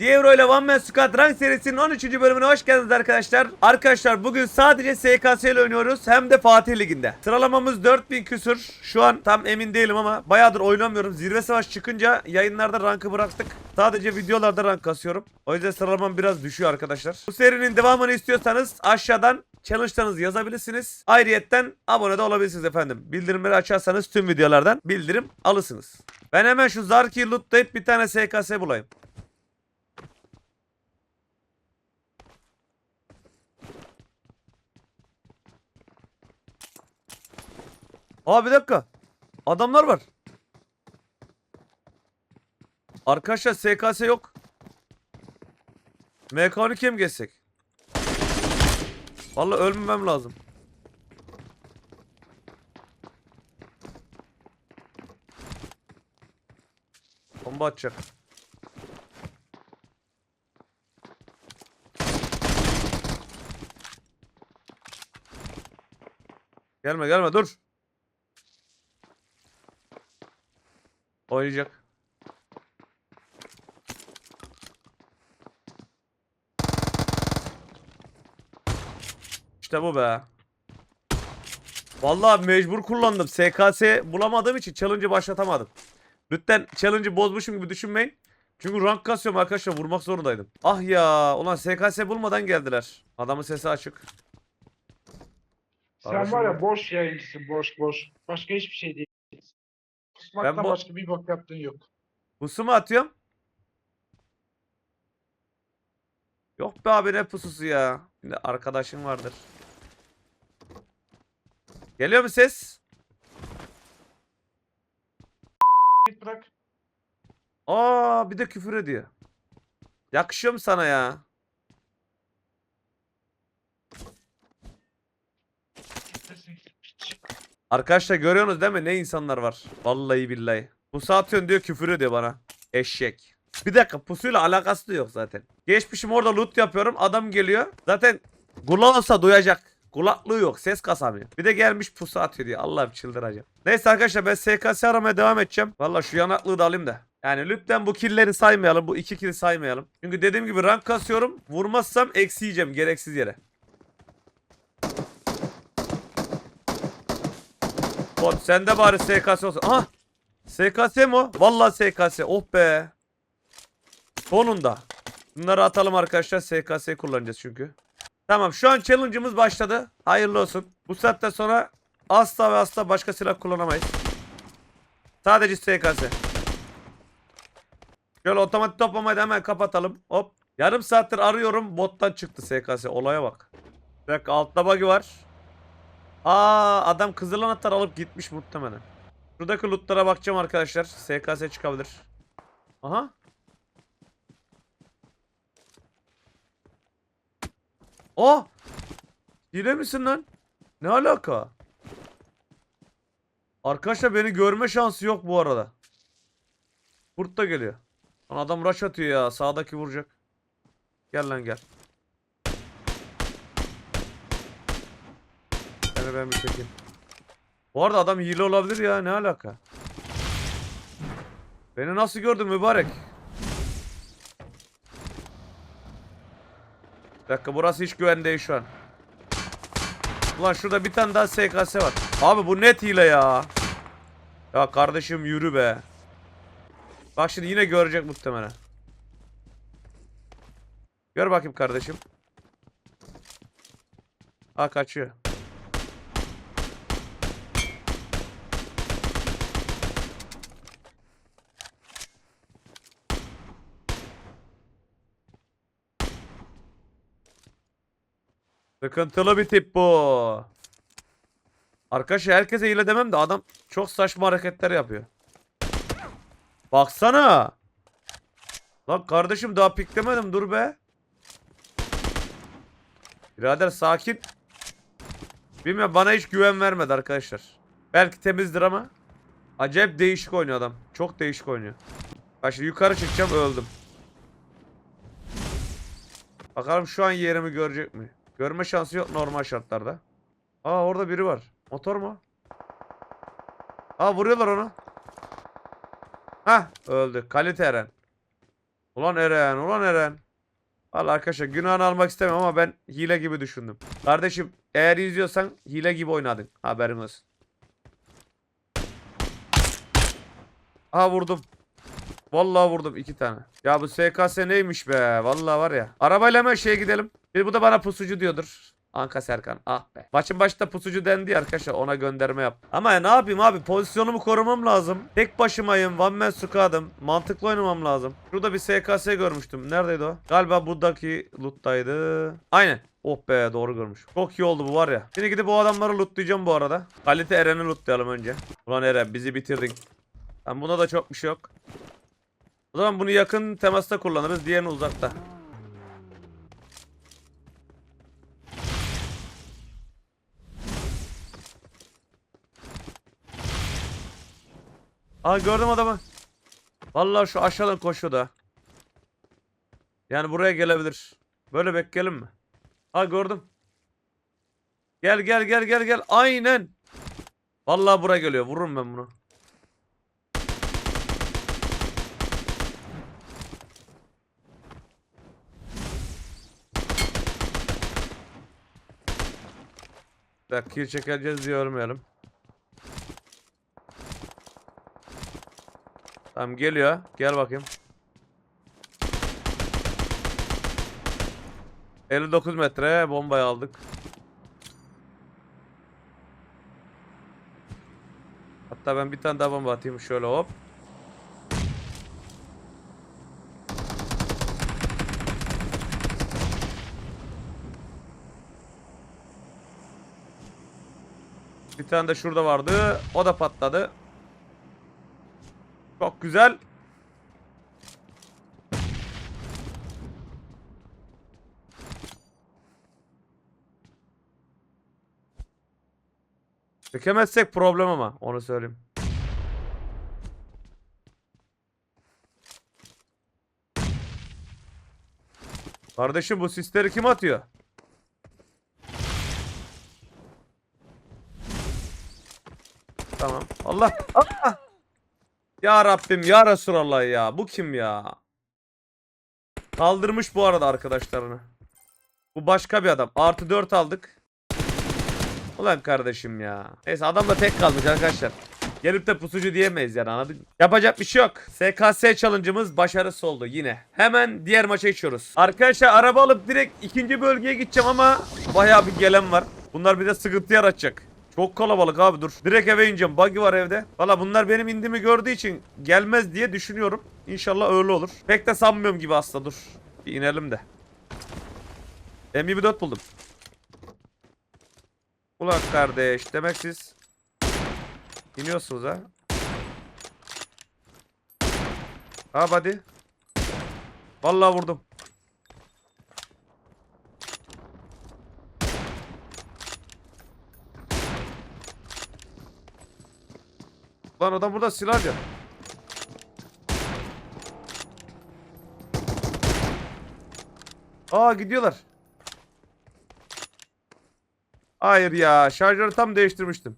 Dievro ile One Man Squad Rank serisinin 13. bölümüne hoş geldiniz arkadaşlar. Arkadaşlar bugün sadece SKS ile oynuyoruz hem de Fatih Ligi'nde. Sıralamamız 4000 küsür. Şu an tam emin değilim ama bayağıdır oynamıyorum. Zirve savaş çıkınca yayınlarda rankı bıraktık. Sadece videolarda rank kasıyorum. O yüzden sıralamam biraz düşüyor arkadaşlar. Bu serinin devamını istiyorsanız aşağıdan challenge'larınızı yazabilirsiniz. Ayrıyetten abone de olabilirsiniz efendim. Bildirimleri açarsanız tüm videolardan bildirim alırsınız. Ben hemen şu Zarki'yi lootlayıp bir tane SKS bulayım. Aa bir dakika. Adamlar var. Arkadaşlar SKS yok. MK12'ye mi geçsek? Vallahi ölmemem lazım. Bomba atacak. Gelme gelme dur. Oynayacak. İşte bu be. Vallahi mecbur kullandım. SKS bulamadığım için challenge'ı başlatamadım. Lütfen challenge'ı bozmuşum gibi düşünmeyin. Çünkü rank kasıyorum arkadaşlar vurmak zorundaydım. Ah ya ulan SKS bulmadan geldiler. Adamın sesi açık. Sen Kardeşim var ya. boş yayıncısın boş boş. Başka hiçbir şey değil. Kusmaktan Ben bu- başka bir bok yaptığın yok. Pusu mu atıyorum? Yok be abi ne pususu ya. Şimdi arkadaşın vardır. Geliyor mu ses? Git bırak. Aa bir de küfür ediyor. Yakışıyor mu sana ya? Arkadaşlar görüyorsunuz değil mi? Ne insanlar var. Vallahi billahi. Pusu atıyorsun diyor küfür ediyor bana. Eşek. Bir dakika pusuyla alakası da yok zaten. Geçmişim orada loot yapıyorum. Adam geliyor. Zaten kulağı olsa duyacak. Kulaklığı yok. Ses kasamıyor. Bir de gelmiş pusu atıyor diye. Allah'ım çıldıracağım. Neyse arkadaşlar ben SKS aramaya devam edeceğim. Valla şu yanaklığı da alayım da. Yani lütfen bu killleri saymayalım. Bu iki killi saymayalım. Çünkü dediğim gibi rank kasıyorum. Vurmazsam eksi gereksiz yere. Bot sende bari SKS olsun. Aha. SKS mi o? Vallahi SKS. Oh be. Sonunda. Bunları atalım arkadaşlar. SKS kullanacağız çünkü. Tamam şu an challenge'ımız başladı. Hayırlı olsun. Bu saatten sonra asla ve asla başka silah kullanamayız. Sadece SKS. Şöyle otomatik toplamayı hemen kapatalım. Hop. Yarım saattir arıyorum. Bottan çıktı SKS. Olaya bak. Bir dakika altta bug'i var. Aa adam kızıl anahtar alıp gitmiş muhtemelen. Şuradaki lootlara bakacağım arkadaşlar. SKS çıkabilir. Aha. Oh! Hile misin lan? Ne alaka? Arkadaşlar beni görme şansı yok bu arada. Kurt da geliyor. Lan adam rush atıyor ya. Sağdaki vuracak. Gel lan gel. Seni ben bir çekeyim. Bu arada adam hile olabilir ya. Ne alaka? Beni nasıl gördün mübarek? Bir dakika burası hiç güven değil şu an. Ulan şurada bir tane daha SKS var. Abi bu net hile ya. Ya kardeşim yürü be. Bak şimdi yine görecek muhtemelen. Gör bakayım kardeşim. Ha kaçıyor. Sıkıntılı bir tip bu. Arkadaşlar herkese hile demem de adam çok saçma hareketler yapıyor. Baksana. Lan kardeşim daha piklemedim dur be. Birader sakin. Bilmiyorum bana hiç güven vermedi arkadaşlar. Belki temizdir ama. Acayip değişik oynuyor adam. Çok değişik oynuyor. Bak şimdi yukarı çıkacağım öldüm. Bakalım şu an yerimi görecek mi? Görme şansı yok normal şartlarda. Aa orada biri var. Motor mu? Aa vuruyorlar onu. Hah öldü. Kalite Eren. Ulan Eren, ulan Eren. Valla arkadaşlar günahını almak istemem ama ben hile gibi düşündüm. Kardeşim eğer izliyorsan hile gibi oynadın. Haberin olsun. Aha vurdum. Vallahi vurdum iki tane. Ya bu SKS neymiş be? Vallahi var ya. Arabayla hemen şeye gidelim. Bir bu da bana pusucu diyordur. Anka Serkan. Ah be. Başın başta pusucu dendi arkadaşlar. Ona gönderme yap. Ama ya ne yapayım abi? Pozisyonumu korumam lazım. Tek başımayım. One man squad'ım. Mantıklı oynamam lazım. Şurada bir SKS görmüştüm. Neredeydi o? Galiba buradaki loot'taydı. Aynen. Oh be doğru görmüş. Çok iyi oldu bu var ya. Şimdi gidip o adamları lootlayacağım bu arada. Kalite Eren'i lootlayalım önce. Ulan Eren bizi bitirdin. Ben buna da çok bir şey yok. O zaman bunu yakın temasta kullanırız. Diğerini uzakta. Aa gördüm adamı. Vallahi şu aşağıdan koşuyor da. Yani buraya gelebilir. Böyle bekleyelim mi? Ha gördüm. Gel gel gel gel gel. Aynen. Vallahi buraya geliyor. Vururum ben bunu. Bir dakika kill çekeceğiz diye ölmeyelim. Tamam geliyor. Gel bakayım. 59 metre bombayı aldık. Hatta ben bir tane daha bomba atayım şöyle hop. Bir tane de şurada vardı. O da patladı. Çok güzel. Çekemezsek problem ama onu söyleyeyim. Kardeşim bu sisleri kim atıyor? Tamam. Allah. Allah. Ya Rabbim ya Resulallah ya. Bu kim ya? Kaldırmış bu arada arkadaşlarını. Bu başka bir adam. Artı 4 aldık. Ulan kardeşim ya. Neyse adam da tek kalmış arkadaşlar. Gelip de pusucu diyemeyiz yani anladın mı? Yapacak bir şey yok. SKS challenge'ımız başarısı oldu yine. Hemen diğer maça geçiyoruz. Arkadaşlar araba alıp direkt ikinci bölgeye gideceğim ama bayağı bir gelen var. Bunlar bir de sıkıntı yaratacak. Çok kalabalık abi dur. Direkt eve ineceğim. Buggy var evde. Valla bunlar benim indiğimi gördüğü için gelmez diye düşünüyorum. İnşallah öyle olur. Pek de sanmıyorum gibi aslında dur. Bir inelim de. M24 buldum. Ulan kardeş demek siz iniyorsunuz ha. Ha hadi. Vallahi vurdum. Lan adam burada silah diyor. Aa gidiyorlar. Hayır ya şarjörü tam değiştirmiştim.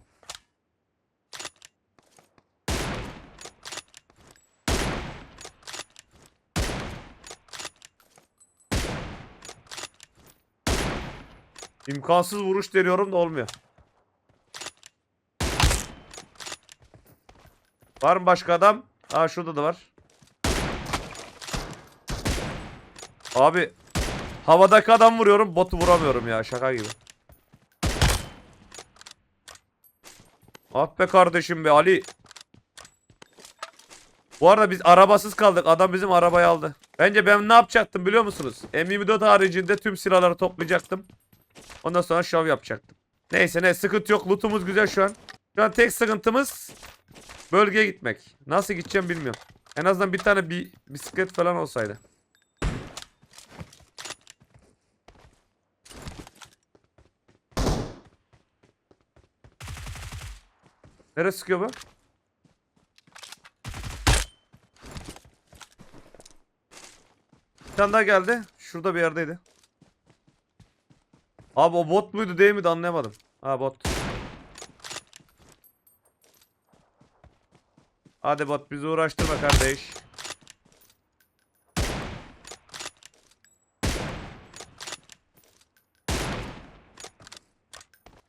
İmkansız vuruş deniyorum da olmuyor. Var mı başka adam? Aa şurada da var. Abi havadaki adam vuruyorum botu vuramıyorum ya şaka gibi. Ah be kardeşim be Ali. Bu arada biz arabasız kaldık. Adam bizim arabayı aldı. Bence ben ne yapacaktım biliyor musunuz? M24 haricinde tüm silahları toplayacaktım. Ondan sonra şov yapacaktım. Neyse ne sıkıntı yok. Lootumuz güzel şu an. Şu an tek sıkıntımız bölgeye gitmek. Nasıl gideceğim bilmiyorum. En azından bir tane bir bisiklet falan olsaydı. Nereye sıkıyor bu? Bir tane daha geldi. Şurada bir yerdeydi. Abi o bot muydu değil miydi anlayamadım. Ha bot. Hadi bot bizi uğraştırma kardeş.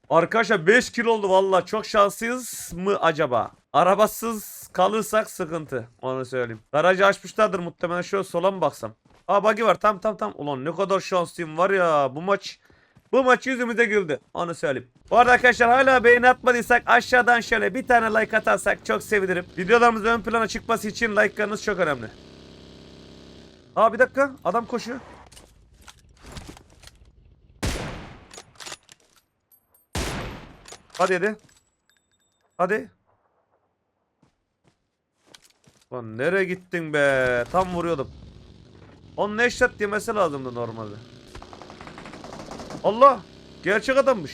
Arkadaşlar 5 kilo oldu valla çok şanslıyız mı acaba? Arabasız kalırsak sıkıntı onu söyleyeyim. Garajı açmışlardır muhtemelen şöyle sola mı baksam? Aa buggy var tam tam tam. Ulan ne kadar şanslıyım var ya bu maç bu maç yüzümüze güldü. Onu söyleyeyim. Bu arada arkadaşlar hala beğeni atmadıysak aşağıdan şöyle bir tane like atarsak çok sevinirim. Videolarımız ön plana çıkması için like'larınız çok önemli. Aa bir dakika. Adam koşuyor. Hadi hadi. Hadi. Lan nereye gittin be? Tam vuruyordum. Onun eşat yemesi lazımdı normalde. Allah! Gerçek adammış.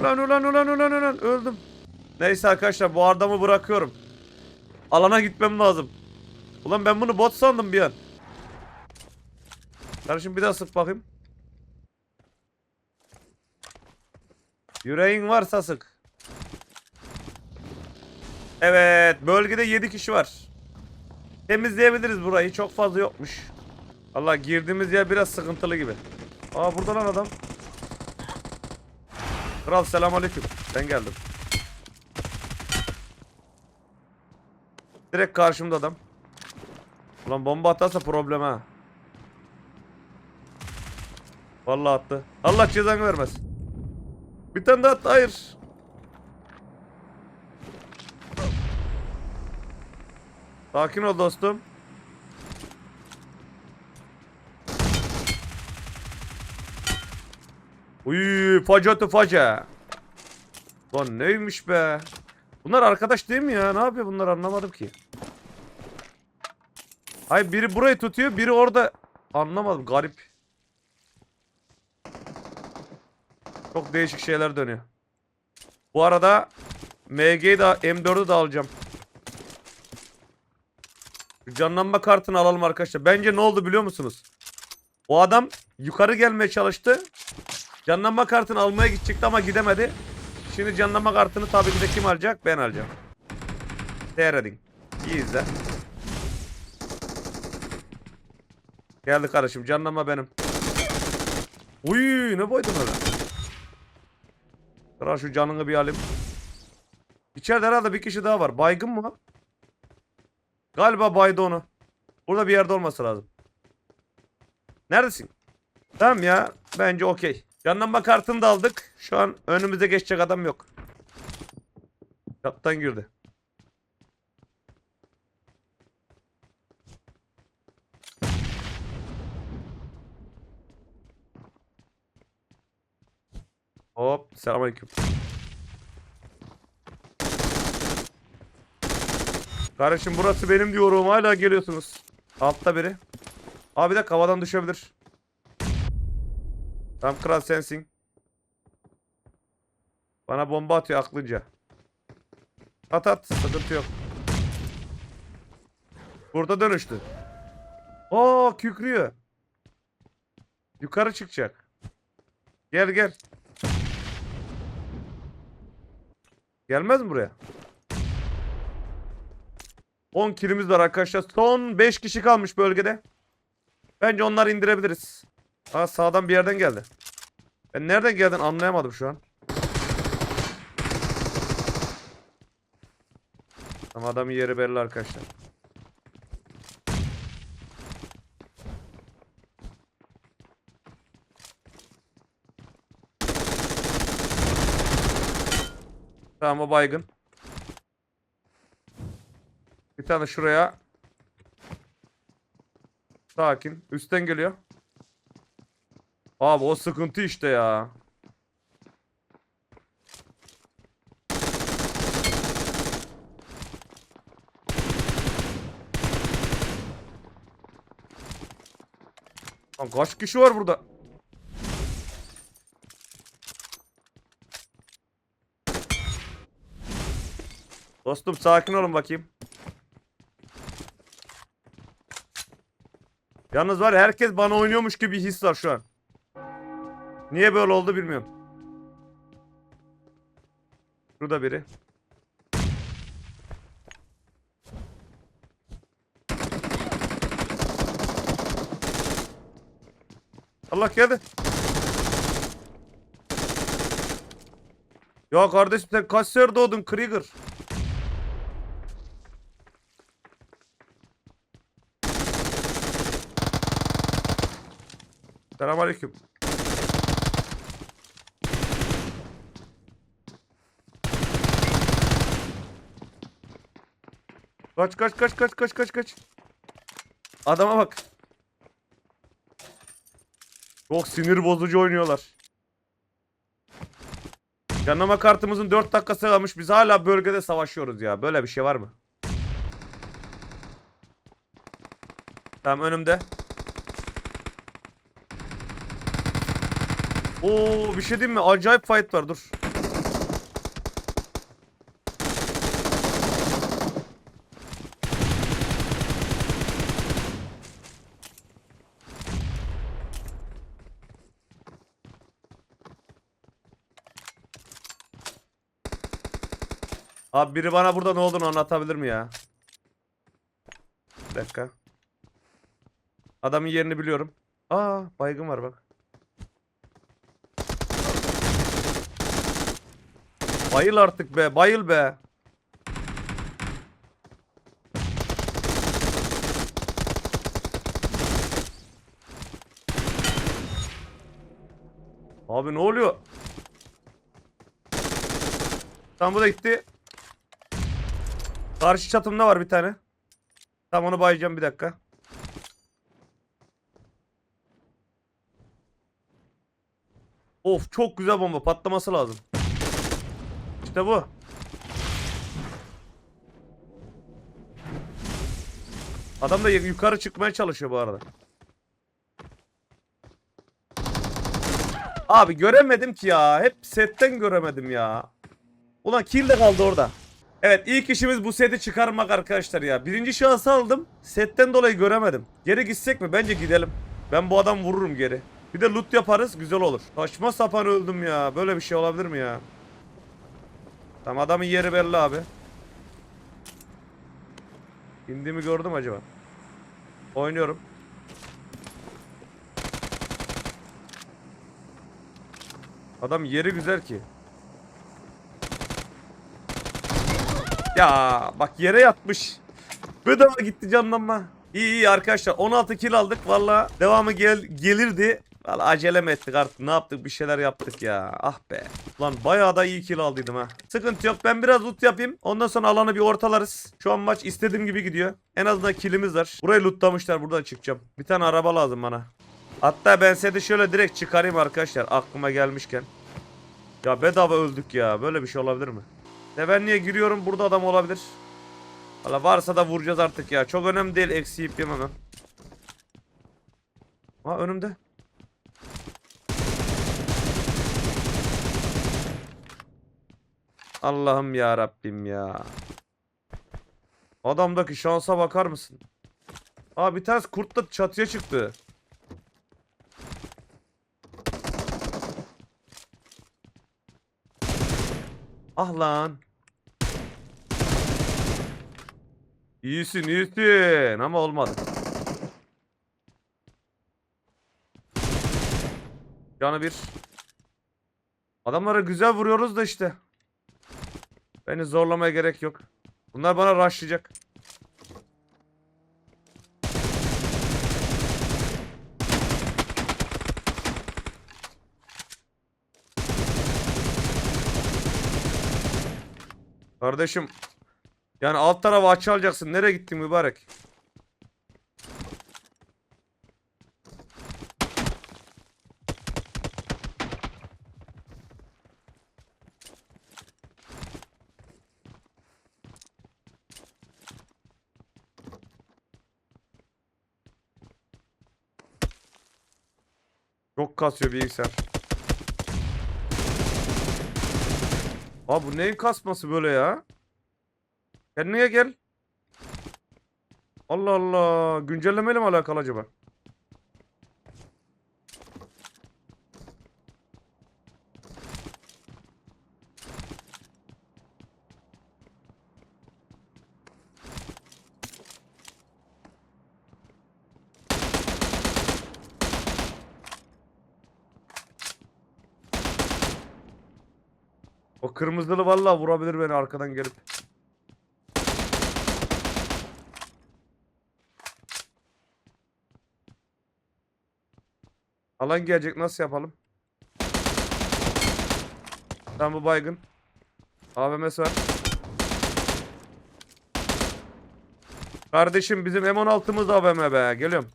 Ulan ulan ulan ulan ulan öldüm. Neyse arkadaşlar bu adamı bırakıyorum. Alana gitmem lazım. Ulan ben bunu bot sandım bir an. Kardeşim bir daha sık bakayım. Yüreğin varsa sık. Evet bölgede 7 kişi var. Temizleyebiliriz burayı çok fazla yokmuş. Allah girdiğimiz yer biraz sıkıntılı gibi. Aa burada lan adam. Kral selamünaleyküm. Ben geldim. Direkt karşımda adam. Ulan bomba atarsa problem ha. Vallahi attı. Allah cezanı vermez. Bir tane daha attı. Hayır. Sakin ol dostum. Uy, facatı faca. Lan neymiş be? Bunlar arkadaş değil mi ya? Ne yapıyor bunlar anlamadım ki. Hayır biri burayı tutuyor, biri orada. Anlamadım, garip. Çok değişik şeyler dönüyor. Bu arada MG'yi de M4'ü de alacağım. Şu Canlanma kartını alalım arkadaşlar. Bence ne oldu biliyor musunuz? O adam yukarı gelmeye çalıştı. Canlanma kartını almaya gidecekti ama gidemedi. Şimdi canlanma kartını tabii ki de kim alacak? Ben alacağım. Seyredin. İyi izle. Geldi kardeşim. Canlanma benim. Uy ne boydun öyle? Kral şu canını bir alayım. İçeride herhalde bir kişi daha var. Baygın mı? Galiba baydı onu. Burada bir yerde olması lazım. Neredesin? Tamam ya. Bence okey. Canlanma kartını da aldık. Şu an önümüze geçecek adam yok. Kaptan girdi. Hop. Selamünaleyküm. Kardeşim burası benim diyorum. Hala geliyorsunuz. Altta biri. Abi de havadan düşebilir. Tam kral sensin. Bana bomba atıyor aklınca. At at. Sıkıntı yok. Burada dönüştü. Oo kükrüyor. Yukarı çıkacak. Gel gel. Gelmez mi buraya? 10 kilimiz var arkadaşlar. Son 5 kişi kalmış bölgede. Bence onları indirebiliriz. Aa sağdan bir yerden geldi. Ben nereden geldin anlayamadım şu an. Ama adamın yeri belli arkadaşlar. Tamam o baygın. Bir tane şuraya. Sakin. Üstten geliyor. Abi o sıkıntı işte ya. Lan kaç kişi var burada? Dostum sakin olun bakayım. Yalnız var herkes bana oynuyormuş gibi his var şu an. Niye böyle oldu bilmiyorum. Şurada biri. Allah geldi. Ya kardeşim sen kaç sefer doğdun Krieger? Selamünaleyküm. Kaç kaç kaç kaç kaç kaç kaç. Adama bak. Çok sinir bozucu oynuyorlar. Yanlama kartımızın 4 dakikası kalmış. Biz hala bölgede savaşıyoruz ya. Böyle bir şey var mı? Tamam önümde. Oo bir şey diyeyim mi? Acayip fight var dur. Abi biri bana burada ne olduğunu anlatabilir mi ya? Bir dakika. Adamın yerini biliyorum. Aa baygın var bak. Bayıl artık be bayıl be. Abi ne oluyor? Tamam bu da gitti. Karşı çatımda var bir tane. Tamam onu bayacağım bir dakika. Of çok güzel bomba patlaması lazım. İşte bu. Adam da yukarı çıkmaya çalışıyor bu arada. Abi göremedim ki ya. Hep setten göremedim ya. Ulan kill de kaldı orada. Evet ilk işimiz bu seti çıkarmak arkadaşlar ya. Birinci şansı aldım. Setten dolayı göremedim. Geri gitsek mi? Bence gidelim. Ben bu adam vururum geri. Bir de loot yaparız güzel olur. Saçma sapan öldüm ya. Böyle bir şey olabilir mi ya? Tamam adamın yeri belli abi. İndiğimi gördüm acaba. Oynuyorum. Adam yeri güzel ki. Ya bak yere yatmış. Bedava gitti canlanma. İyi iyi arkadaşlar 16 kill aldık valla devamı gel gelirdi. Valla acele mi ettik artık ne yaptık bir şeyler yaptık ya ah be. Lan bayağı da iyi kill aldıydım ha. Sıkıntı yok ben biraz loot yapayım ondan sonra alanı bir ortalarız. Şu an maç istediğim gibi gidiyor. En azından killimiz var. Burayı lootlamışlar buradan çıkacağım. Bir tane araba lazım bana. Hatta ben seni şöyle direkt çıkarayım arkadaşlar aklıma gelmişken. Ya bedava öldük ya böyle bir şey olabilir mi? Niye giriyorum burada adam olabilir. Valla varsa da vuracağız artık ya. Çok önemli değil eksi yiyip yememem. Ha önümde. Allah'ım ya Rabbim ya. Adamdaki şansa bakar mısın? Aa bir tanesi kurtla çatıya çıktı. Ah lan. İyisin iyisin ama olmadı. Canı bir. Adamlara güzel vuruyoruz da işte. Beni zorlamaya gerek yok. Bunlar bana rushlayacak. Kardeşim yani alt tarafı açı alacaksın. Nereye gittin mübarek? Çok kasıyor bilgisayar. Abi bu neyin kasması böyle ya? Kendine gel. Allah Allah. Güncellemeyle mi alakalı acaba? O kırmızılı vallahi vurabilir beni arkadan gelip. Alan gelecek nasıl yapalım? Tamam bu baygın. AVM'si var. Kardeşim bizim M16'mız AVM be. Geliyorum.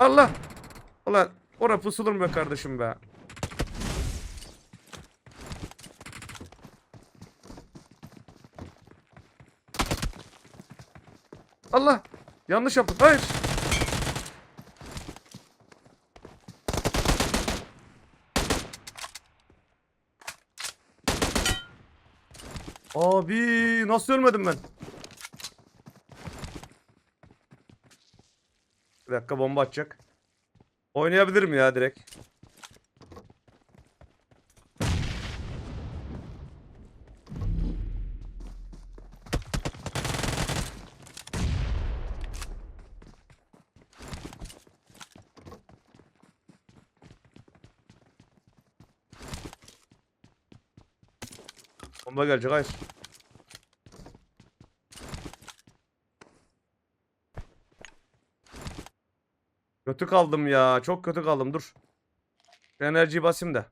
Allah. Ora pusulur be kardeşim be? Allah. Yanlış yaptım. Hayır. Abi nasıl ölmedim ben? Bir dakika bomba atacak. Oynayabilirim ya direkt. Bomba gelecek hayır. Kötü kaldım ya. Çok kötü kaldım. Dur. Şu enerjiyi basayım da.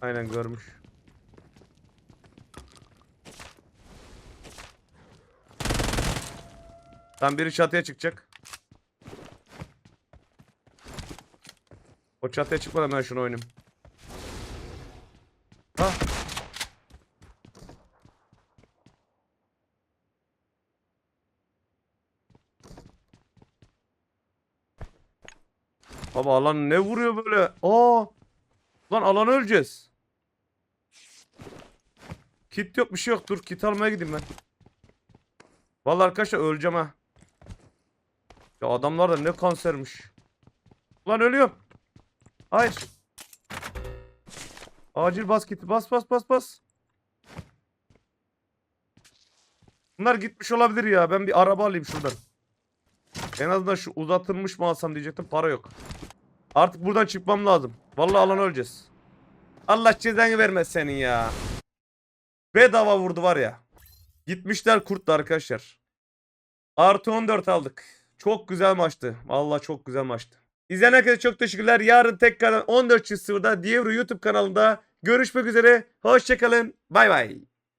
Aynen görmüş. Tam biri çatıya çıkacak. O çatıya çıkmadan ben şunu oynayayım. Ha. Baba alan ne vuruyor böyle? Aa! Lan alanı öleceğiz. Kit yok bir şey yok. Dur kit almaya gideyim ben. Vallahi arkadaşlar öleceğim ha. Ya adamlar da ne kansermiş. Lan ölüyorum. Hayır. Acil bas kiti. Bas bas bas bas. Bunlar gitmiş olabilir ya. Ben bir araba alayım şuradan. En azından şu uzatılmış mı alsam diyecektim. Para yok. Artık buradan çıkmam lazım. Vallahi alan öleceğiz. Allah cezanı vermez senin ya. Bedava vurdu var ya. Gitmişler kurttu arkadaşlar. Artı 14 aldık. Çok güzel maçtı. Vallahi çok güzel maçtı. İzleyen herkese çok teşekkürler. Yarın tekrardan 14.00'da Dievru YouTube kanalında görüşmek üzere. Hoşçakalın. Bay bay.